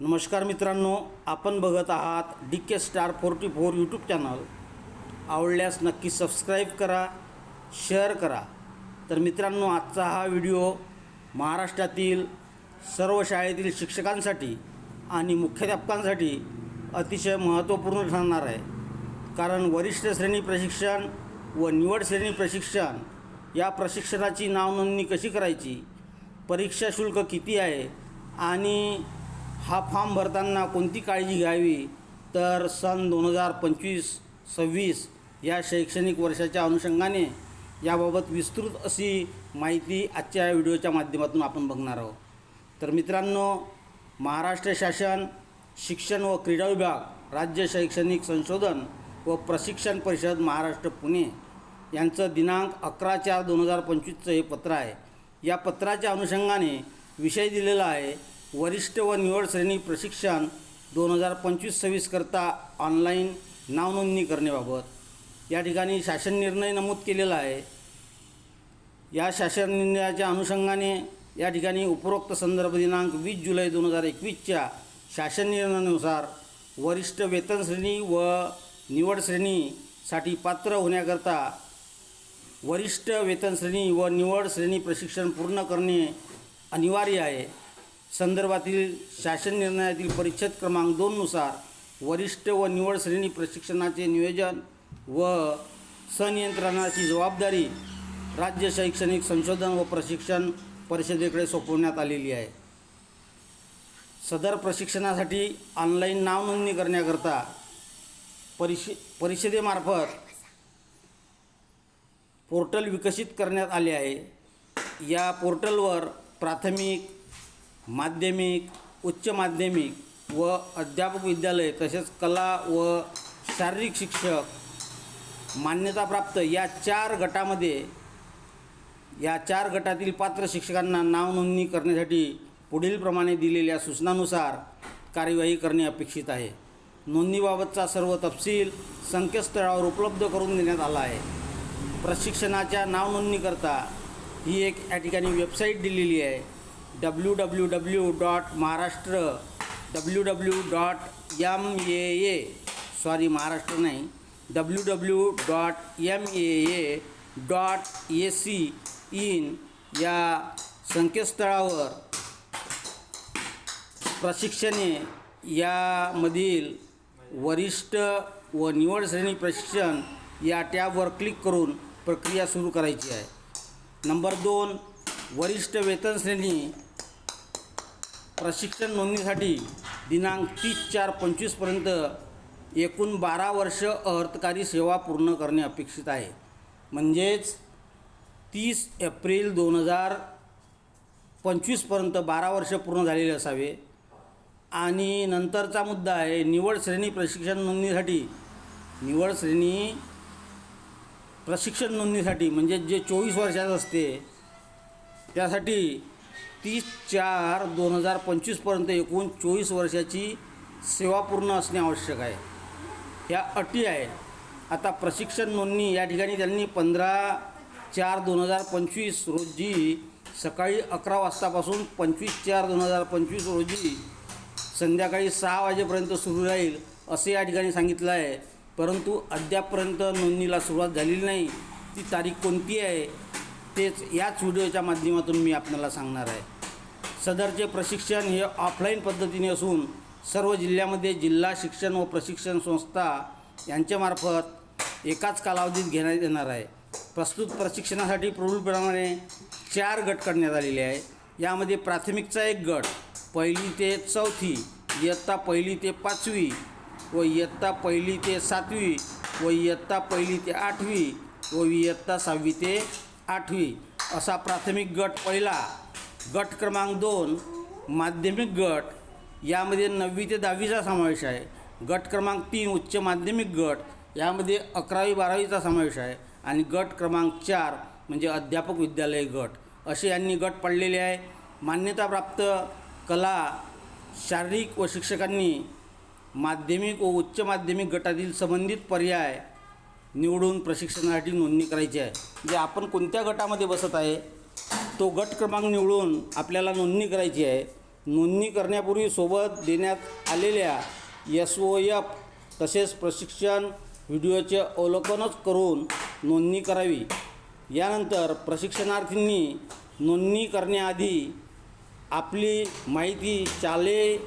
नमस्कार मित्रांनो आपण बघत आहात D K star forty four YouTube channel आवडल्यास नक्की सबस्क्राईब करा शेअर करा. तर मित्रांनो आजचा हा व्हिडिओ महाराष्ट्रातील सर्व शाळेतील शिक्षकांसाठी आणि मुख्याध्यापकांसाठी अतिशय महत्त्वपूर्ण ठरणार आहे. कारण वरिष्ठ श्रेणी प्रशिक्षण व निवड श्रेणी प्रशिक्षण या प्रशिक्षणाची नावनोंदणी कशी करायची परीक्षा शुल्क किती आहे आणि हा फॉर्म भरताना कोणती काळजी घ्यावी? तर सन दोन हजार पंचवीस सव्वीस या शैक्षणिक वर्षाच्या अनुषंगाने याबाबत विस्तृत अशी माहिती आजच्या व्हिडिओच्या माध्यमातून आपण बघणार आहोत. तर मित्रांनो महाराष्ट्र शासन शिक्षण व क्रीडा विभाग राज्य शैक्षणिक संशोधन व प्रशिक्षण परिषद महाराष्ट्र पुणे यांचं दिनांक अकरा चार दोन हजार पंचवीसचं हे पत्र आहे. या पत्राच्या अनुषंगाने विषय दिलेला आहे वरिष्ठ व निवड श्रेणी प्रशिक्षण दोन हजार पंचवीस सव्वीसकरता ऑनलाईन नावनोंदणी करण्याबाबत. या ठिकाणी शासन निर्णय नमूद केलेला आहे. या शासन निर्णयाच्या अनुषंगाने या ठिकाणी उपरोक्त संदर्भ दिनांक वीस जुलै दोन हजार एकवीसच्या शासन निर्णयानुसार वरिष्ठ वेतन श्रेणी व निवड श्रेणीसाठी पात्र होण्याकरता वरिष्ठ वेतन श्रेणी व निवड श्रेणी प्रशिक्षण पूर्ण करणे अनिवार्य आहे. संदर्भातील शासन निर्णयातील परिच्छेद क्रमांक दोननुसार वरिष्ठ व निवड श्रेणी प्रशिक्षणाचे नियोजन व संनियंत्रणाची जबाबदारी राज्य शैक्षणिक संशोधन व प्रशिक्षण परिषदेकडे सोपवण्यात आलेली आहे. सदर प्रशिक्षणासाठी ऑनलाईन नावनोंदणी करण्याकरता परिषे परिषदेमार्फत पोर्टल विकसित करण्यात आले आहे. या पोर्टलवर प्राथमिक माध्यमिक उच्च माध्यमिक व अध्यापक विद्यालय तसेच कला व शारीरिक शिक्षक मान्यताप्राप्त या चार गटामध्ये या चार गटातील पात्र शिक्षकांना नाव नोंदणी करण्यासाठी पुढीलप्रमाणे दिलेल्या सूचनानुसार कार्यवाही करणे अपेक्षित आहे. नोंदणीबाबतचा सर्व तपशील संकेतस्थळावर उपलब्ध करून देण्यात आला आहे. प्रशिक्षणाच्या नाव नोंदणीकरता ही एक या ठिकाणी वेबसाईट दिलेली आहे. W W W dot Maharashtra W W dot M A A sorry Maharashtra नाही W W dot M A A dot A C in या संकेतस्थळावर प्रशिक्षणे यामधील वरिष्ठ व निवड श्रेणी प्रशिक्षण या टॅबवर क्लिक करून प्रक्रिया सुरू करायची आहे. नंबर दोन वरिष्ठ वेतन श्रेणी प्रशिक्षण नोंदणीसाठी दिनांक तीस चार पंचवीसपर्यंत एकूण बारा वर्ष अर्थकारी सेवा पूर्ण करणे अपेक्षित आहे. म्हणजेच तीस एप्रिल दोन हजार पंचवीसपर्यंत बारा वर्ष पूर्ण झालेले असावे. आणि नंतरचा मुद्दा आहे निवड श्रेणी प्रशिक्षण नोंदणीसाठी. निवड श्रेणी प्रशिक्षण नोंदणीसाठी म्हणजे जे चोवीस वर्षाचं असते त्यासाठी तीस चार दोन हजार पंचवीसपर्यंत एकूण चोवीस वर्षाची सेवा पूर्ण असणे आवश्यक आहे. ह्या अटी आहे आता प्रशिक्षण नोंदणी या ठिकाणी त्यांनी पंधरा चार दोन हजार पंचवीस रोजी सकाळी अकरा वाजतापासून पंचवीस चार दोन हजार पंचवीस रोजी संध्याकाळी सहा वाजेपर्यंत सुरू राहील असे या ठिकाणी सांगितलं आहे. परंतु अद्यापपर्यंत नोंदणीला सुरुवात झालेली नाही. ती तारीख कोणती आहे? तेच याच व्हिडिओच्या माध्यमातून मी आपल्याला सांगणार आहे. सदरचे प्रशिक्षण हे ऑफलाईन पद्धतीने असून सर्व जिल्ह्यामध्ये जिल्हा शिक्षण व प्रशिक्षण संस्था यांच्यामार्फत एकाच कालावधीत घेण्यात येणार आहे. प्रस्तुत प्रशिक्षणासाठी प्रमाणे चार गट करण्यात आलेले आहे. यामध्ये प्राथमिकचा एक गट पहिली ते चौथी इयत्ता पहिली ते पाचवी व इयत्ता पहिली ते सातवी व इयत्ता पहिली ते आठवी व इयत्ता सहावी ते आठवी असा प्राथमिक गट पहिला गट क्रमांक दोन माध्यमिक गट. यामध्ये नववी ते दहावीचा समावेश आहे. गट क्रमांक तीन उच्च माध्यमिक गट. यामध्ये अकरावी बारावीचा समावेश आहे. आणि गट क्रमांक चार म्हणजे अध्यापक विद्यालय गट. असे यांनी गट पडलेले आहे. मान्यताप्राप्त कला शारीरिक व शिक्षकांनी माध्यमिक व उच्च माध्यमिक गटातील संबंधित पर्याय निवडून प्रशिक्षणासाठी नोंदणी करायची आहे. जे आपण कोणत्या गटामध्ये बसत आहे तो गट क्रमांक निवडून आपल्याला नोंदणी करायची आहे. नोंदणी करण्यापूर्वी सोबत देण्यात आलेल्या एस ओ एफ तसेच प्रशिक्षण व्हिडिओचे अवलोकनच करून नोंदणी करावी. यानंतर प्रशिक्षणार्थींनी नोंदणी करण्याआधी आपली माहिती शाले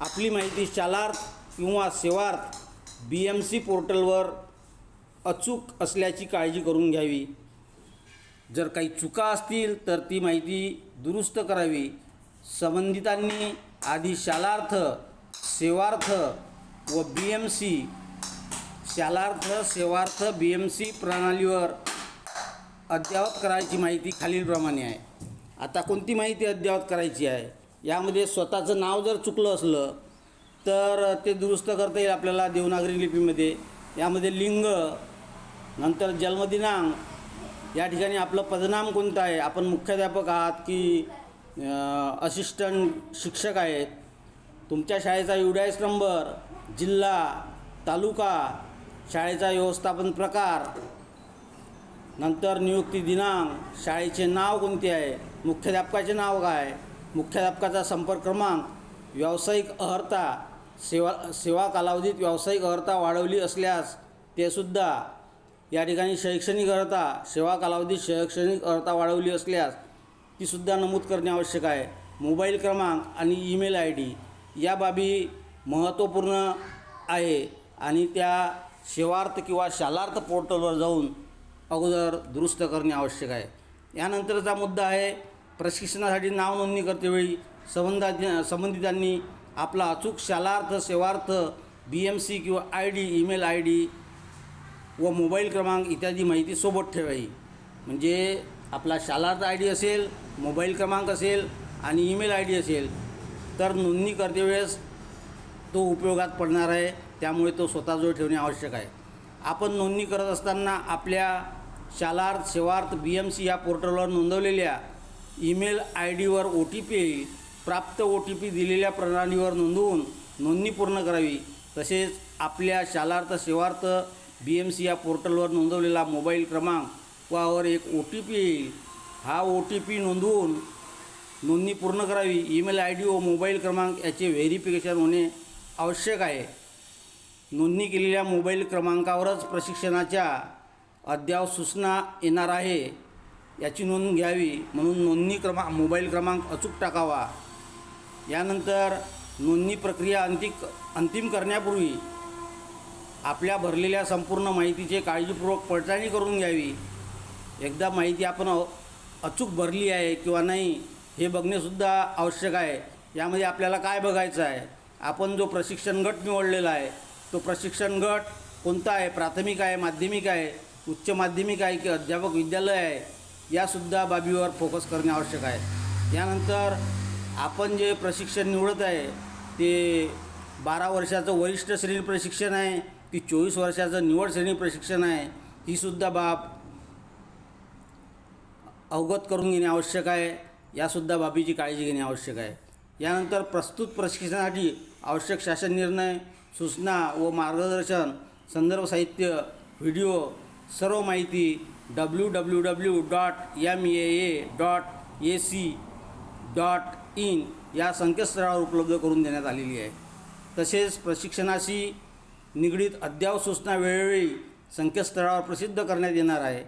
आपली माहिती शालार्थ किंवा सेवार्थ बी एम सी पोर्टलवर अचूक असल्याची काळजी करून घ्यावी. जर काही चुका असतील तर ती माहिती दुरुस्त करावी. संबंधितांनी आधी शालार्थ सेवार्थ व B M C Shalarth Sevarth B M C प्रणालीवर अद्ययावत करायची माहिती खालीलप्रमाणे आहे. आता कोणती माहिती अद्ययावत करायची आहे? यामध्ये स्वतःचं नाव जर चुकलं असलं तर ते दुरुस्त करता येईल आपल्याला देवनागरी लिपीमध्ये. यामध्ये लिंग नंतर जन्मदिनांक. या ठिकाणी आपलं पदनाम कोणतं आहे? आपण मुख्याध्यापक आहात की असिस्टंट शिक्षक आहेत? तुमच्या शाळेचा युडायस नंबर जिल्हा तालुका शाळेचा व्यवस्थापन प्रकार. नंतर नियुक्ती दिनांक शाळेचे नाव कोणते आहे? मुख्याध्यापकाचे नाव काय? मुख्याध्यापकाचा संपर्क क्रमांक व्यावसायिक अर्हता सेवा सेवा कालावधीत व्यावसायिक अर्हता वाढवली असल्यास तेसुद्धा या ठिकाणी शैक्षणिक अर्हता सेवा कालावधीत शैक्षणिक अर्हता वाढवली असल्यास तीसुद्धा नमूद करणे आवश्यक आहे. मोबाईल क्रमांक आणि ईमेल आय डी या बाबी महत्त्वपूर्ण आहे आणि त्या सेवार्थ किंवा शालार्थ पोर्टलवर जाऊन अगोदर दुरुस्त करणे आवश्यक आहे. यानंतरचा मुद्दा आहे प्रशिक्षणासाठी नाव नोंदणी करतेवेळी संबंधा संबंधितांनी आपला अचूक Shalarth Sevarth B M C किंवा I D email I D व मोबाईल क्रमांक इत्यादी माहिती सोबत ठेवावी. म्हणजे आपला शालार्थ आय डी असेल मोबाईल क्रमांक असेल आणि ईमेल आय डी असेल तर नोंदणी करते वेळेस तो उपयोगात पडणार आहे. त्यामुळे तो स्वतःजवळ ठेवणे आवश्यक आहे. आपण नोंदणी करत असताना आपल्या Shalarth Sevarth B M C या पोर्टलवर नोंदवलेल्या ईमेल आय डीवर ओ टी पी येईल प्राप्त ओ टी पी दिलेल्या प्रणालीवर नोंदवून नोंदणी पूर्ण करावी. तसेच आपल्या Shalarth Sevarth B M C या पोर्टलवर नोंदवलेला मोबाईल क्रमांक वावर एक ओ टी पी येईल. हा ओ टी पी नोंदवून नोंदणी पूर्ण करावी. ईमेल आय डी व मोबाईल क्रमांक याचे व्हेरिफिकेशन होणे आवश्यक आहे. नोंदणी केलेल्या मोबाईल क्रमांकावरच प्रशिक्षणाच्या अद्ययावत सूचना येणार आहे. याची नोंद घ्यावी म्हणून नोंदणी क्रमांक मोबाईल क्रमांक अचूक टाकावा. यानंतर नोंदणी प्रक्रिया अंतिक अंतिम करण्यापूर्वी आपल्या भरलेल्या संपूर्ण माहितीचे काळजीपूर्वक पडताळणी करून घ्यावी. एकदा माहिती आपण अचूक भरली आहे किंवा नाही हे बघणेसुद्धा आवश्यक आहे. यामध्ये आपल्याला काय बघायचं आहे? आपण जो प्रशिक्षण गट निवडलेला आहे तो प्रशिक्षण गट कोणता आहे? प्राथमिक आहे माध्यमिक आहे उच्च माध्यमिक आहे की अध्यापक विद्यालय आहे? यासुद्धा बाबीवर फोकस करणे आवश्यक आहे. यानंतर आपण जे प्रशिक्षण निवडत आहे ते बारा वर्षाचं वरिष्ठ श्रेणी प्रशिक्षण आहे. की चोवीस वर्षाचं निवड श्रेणी प्रशिक्षण आहे ही सुद्धा बाब अवगत करून घेणे आवश्यक आहे यासुद्धा बाबीची काळजी घेणे आवश्यक आहे. यानंतर प्रस्तुत प्रशिक्षणासाठी आवश्यक शासन निर्णय सूचना व मार्गदर्शन संदर्भ साहित्य व्हिडिओ सर्व माहिती W W W dot M A A dot A C dot in या संकेतस्थळावर उपलब्ध करून देण्यात आलेली आहे. तसेच प्रशिक्षणाशी निगडीत अद्याप सूचना वेळोवेळी संकेतस्थळावर प्रसिद्ध करण्यात येणार आहे.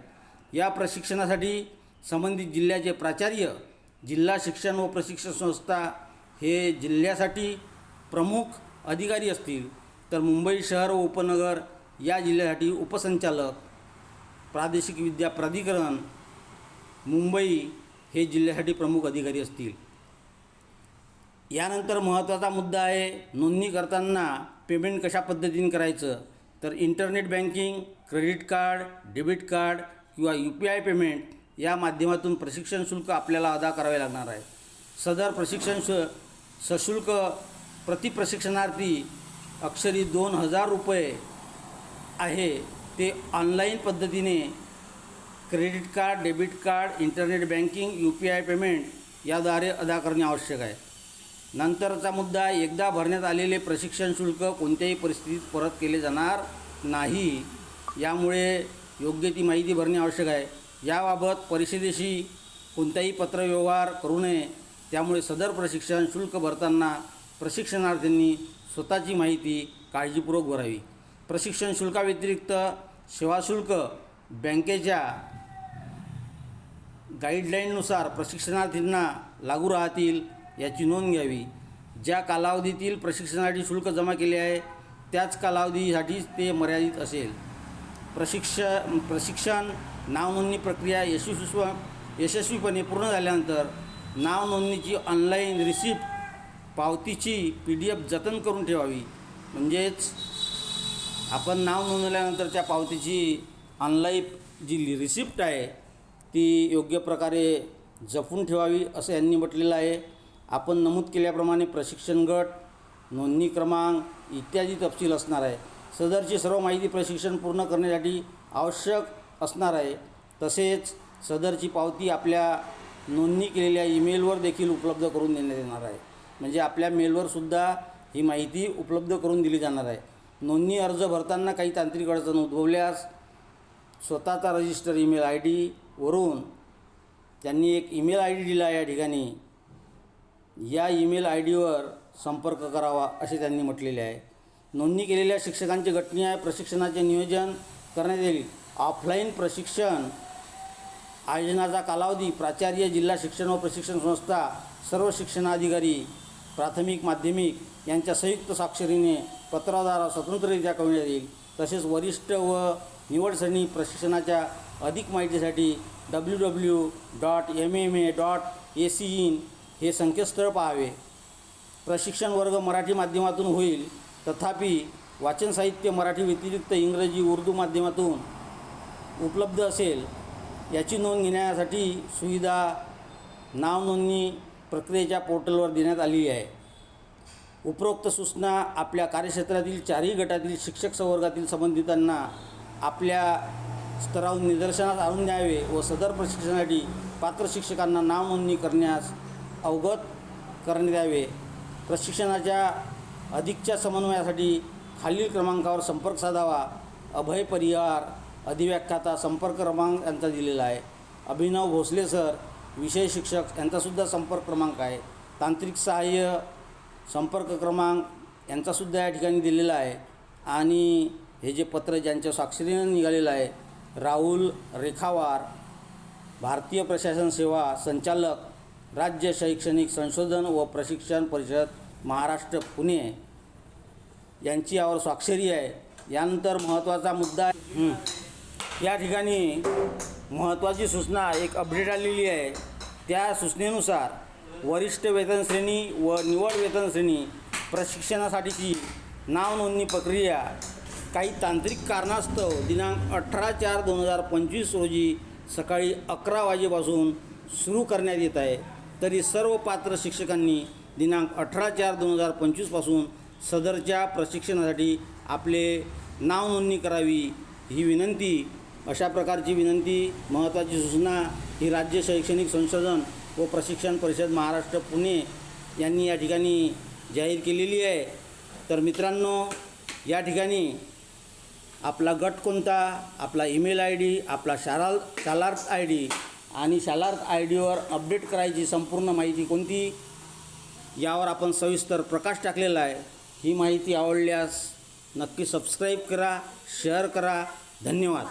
या प्रशिक्षणासाठी संबंधित जिल्ह्याचे प्राचार्य जिल्हा शिक्षण व प्रशिक्षण संस्था हे जिल्ह्यासाठी प्रमुख अधिकारी असतील. तर मुंबई शहर व उपनगर या जिल्ह्यासाठी उपसंचालक प्रादेशिक विद्या प्राधिकरण मुंबई हे जिल्ह्यासाठी प्रमुख अधिकारी असतील. यानंतर महत्त्वाचा मुद्दा आहे नोंदणी करताना पेमेंट कशा पद्धतीने करायचं? तर internet banking credit card debit card किंवा यू पी आय पेमेंट या माध्यमातून प्रशिक्षण शुल्क आपल्याला अदा करावे लागणार आहे. सदर प्रशिक्षण शु सशुल्क प्रति प्रशिक्षणार्थी अक्षरी दोन हजार रुपये आहे ते ऑनलाईन पद्धतीने credit card debit card internet banking U P I payment याद्वारे अदा करणे आवश्यक आहे. नंतरचा मुद्दा एकदा भरण्यात आलेले प्रशिक्षण शुल्क कोणत्याही परिस्थितीत परत केले जाणार नाही. यामुळे योग्य ती माहिती भरणे आवश्यक आहे. याबाबत परिषदेशी कोणताही पत्रव्यवहार करू नये. त्यामुळे सदर प्रशिक्षण शुल्क भरताना प्रशिक्षणार्थींनी स्वतःची माहिती काळजीपूर्वक भरावी. प्रशिक्षण शुल्काव्यतिरिक्त सेवा शुल्क बँकेच्या गाईडलाईननुसार प्रशिक्षणार्थींना लागू राहतील. याची नोंद घ्यावी. ज्या कालावधीतील प्रशिक्षणासाठी शुल्क जमा केले आहे त्याच कालावधीसाठीच ते मर्यादित असेल. प्रशिक्ष प्रशिक्षण नावनोंदणी प्रक्रिया यशस्वी यशस्वीपणे पूर्ण झाल्यानंतर नावनोंदणीची ऑनलाईन रिसिप्ट पावतीची पी डी एफ जतन करून ठेवावी. म्हणजेच आपण नाव नोंदवल्यानंतर त्या पावतीची ऑनलाईन जी रिसिप्ट आहे ती योग्य प्रकारे जपून ठेवावी असं यांनी म्हटलेलं आहे. आपण नमूद केल्याप्रमाणे प्रशिक्षण गट नोंदणी क्रमांक इत्यादी तपशील असणार आहे. सदरची सर्व माहिती प्रशिक्षण पूर्ण करण्यासाठी आवश्यक असणार आहे. तसेच सदरची पावती आपल्या नोंदणी केलेल्या ईमेलवर देखील उपलब्ध करून देण्यात येणार आहे. म्हणजे आपल्या मेलवरसुद्धा ही माहिती उपलब्ध करून दिली जाणार आहे. नोंदणी अर्ज भरताना काही तांत्रिक अडचण उद्भवल्यास स्वतःचा रजिस्टर ईमेल आय डीवरून त्यांनी एक ईमेल आय डी दिला आहे या ठिकाणी. या ईमेल आय डीवर संपर्क करावा असे त्यांनी म्हटलेले आहे. नोंदणी केलेल्या शिक्षकांचे आहे प्रशिक्षणाचे नियोजन करण्यात येईल. ऑफलाईन प्रशिक्षण आयोजनाचा कालावधी प्राचार्य जिल्हा शिक्षण व प्रशिक्षण संस्था सर्व शिक्षणाधिकारी प्राथमिक माध्यमिक यांच्या संयुक्त स्वाक्षरीने पत्राद्वारा स्वतंत्ररित्या कळविण्यात येईल. तसेच वरिष्ठ व निवडसरणी प्रशिक्षणाच्या अधिक माहितीसाठी W W dot M M A dot A C in हे संकेतस्थळ पाहावे. प्रशिक्षण वर्ग मराठी माध्यमातून होईल. तथापि वाचन साहित्य मराठी व्यतिरिक्त इंग्रजी उर्दू माध्यमातून उपलब्ध असेल याची नोंद घेण्यासाठी सुविधा नाव नोंदणी प्रक्रियेच्या पोर्टलवर देण्यात आली आहे. उपरोक्त सूचना आपल्या कार्यक्षेत्रातील चारही गटातील शिक्षक संवर्गातील संबंधितांना आपल्या स्तरावरून निदर्शनास आणून द्यावे व सदर प्रशिक्षणासाठी पात्र शिक्षकांना नाव नोंदणी करण्यास अवगत करण्यात यावे प्रशिक्षणाच्या अधिकच्या समन्वयासाठी खालील क्रमांकावर संपर्क साधावा. अभय परिहार अधिव्याख्याता संपर्क क्रमांक यांचा दिलेला आहे. अभिनव भोसले सर विषय शिक्षक यांचासुद्धा संपर्क क्रमांक आहे. तांत्रिक सहाय्य संपर्क क्रमांक यांचासुद्धा या ठिकाणी दिलेला आहे. आणि हे जे पत्र ज्यांच्या स्वाक्षरीनं निघालेलं आहे राहुल रेखावार भारतीय प्रशासन सेवा संचालक राज्य शैक्षणिक संशोधन व प्रशिक्षण परिषद महाराष्ट्र पुणे. यांची यावर स्वाक्षरी आहे. यानंतर महत्त्वाचा मुद्दा या ठिकाणी महत्त्वाची सूचना एक अपडेट आलेली आहे. त्या सूचनेनुसार वरिष्ठ वेतन श्रेणी व निवड वेतन श्रेणी प्रशिक्षणासाठीची नावनोंदणी प्रक्रिया काही तांत्रिक कारणास्तव दिनांक अठरा चार दोन हजार पंचवीस रोजी सकाळी अकरा वाजेपासून सुरू करण्यात येत आहे. तरी सर्व पात्र शिक्षकांनी दिनांक अठरा चार दोन हजार पंचवीसपासून सदरच्या प्रशिक्षणासाठी आपले नाव नोंदणी करावी ही विनंती. अशा प्रकारची विनंती महत्त्वाची सूचना ही राज्य शैक्षणिक संशोधन व प्रशिक्षण परिषद महाराष्ट्र पुणे यांनी या ठिकाणी जाहीर केलेली आहे. तर मित्रांनो या ठिकाणी आपला गट कोणता? आपला ईमेल आय डी आपला शाराल शालार्थ आय डी आणि शालार्थ आय डीवर अपडेट करायची संपूर्ण माहिती कोणती? यावर आपण सविस्तर प्रकाश टाकलेला आहे. ही माहिती आवडल्यास नक्की सबस्क्राईब करा शेअर करा. धन्यवाद.